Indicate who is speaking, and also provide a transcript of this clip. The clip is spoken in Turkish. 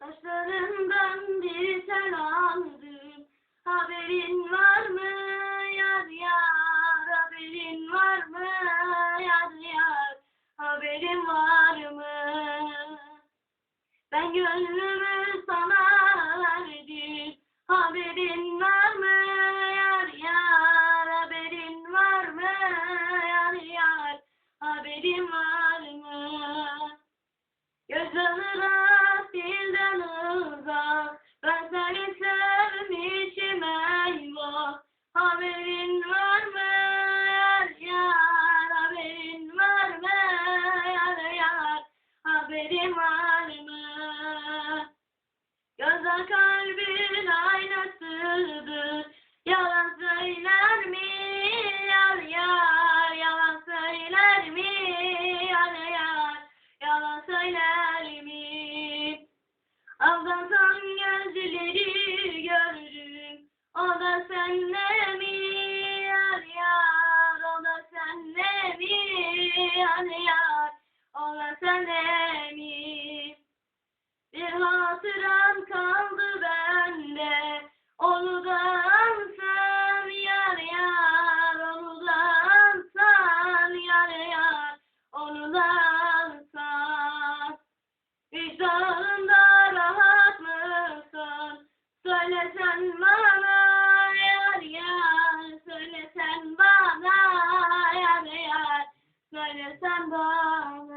Speaker 1: Saçlarından bir tel aldım. Haberin var mı yar yar? Haberin var mı yar yar? Haberin var mı? Ben gönlümü sana verdim. Haberin var mı yar yar? Haberin var mı yar yar? Haberin var mı? Var mı? Gözler kalbin aynasıdır. Yalan söyler mi yar yar? Yalan söyler mi yar yar? Yalan söyler mi? Aldatan gözleri gördüm. O da senle mi yar yar? O da senle mi yar yar? Ola sen emin. Bir hatıran kaldı bende. Oludan sen yar yar. Oludan sen yar yar. onu Oludan sen. Vicdanında rahat mısın? Söylesen bana. yar yar. Söylesen bana yar yar, söylesen bana.